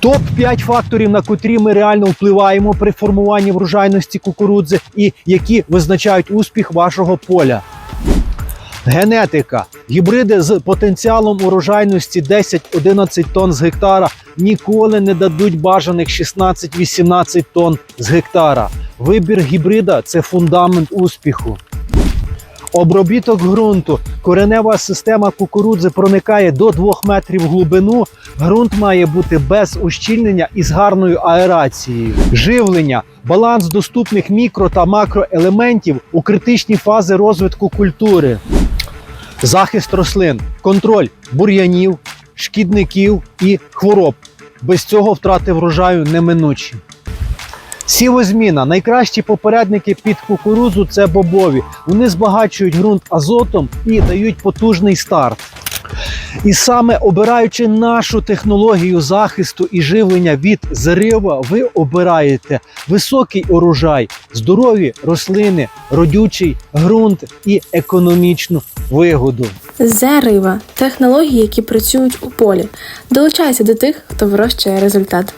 Топ 5 факторів, на котрі ми реально впливаємо при формуванні врожайності кукурудзи і які визначають успіх вашого поля. Генетика. Гібриди з потенціалом урожайності 10-11 тонн з гектара ніколи не дадуть бажаних 16-18 тонн з гектара. Вибір гібрида це фундамент успіху. Обробіток ґрунту. Коренева система кукурудзи проникає до 2 метрів глибину. Ґрунт має бути без ущільнення і з гарною аерацією. Живлення. Баланс доступних мікро та макроелементів у критичні фази розвитку культури. Захист рослин, контроль бур'янів, шкідників і хвороб. Без цього втрати врожаю неминучі. Сівозміна. Найкращі попередники під кукурудзу це бобові. Вони збагачують ґрунт азотом і дають потужний старт. І саме обираючи нашу технологію захисту і живлення від зрива, ви обираєте високий урожай, здорові рослини, родючий ґрунт і економічну вигоду. Зарива технології, які працюють у полі. Долучайся до тих, хто вирощує результат.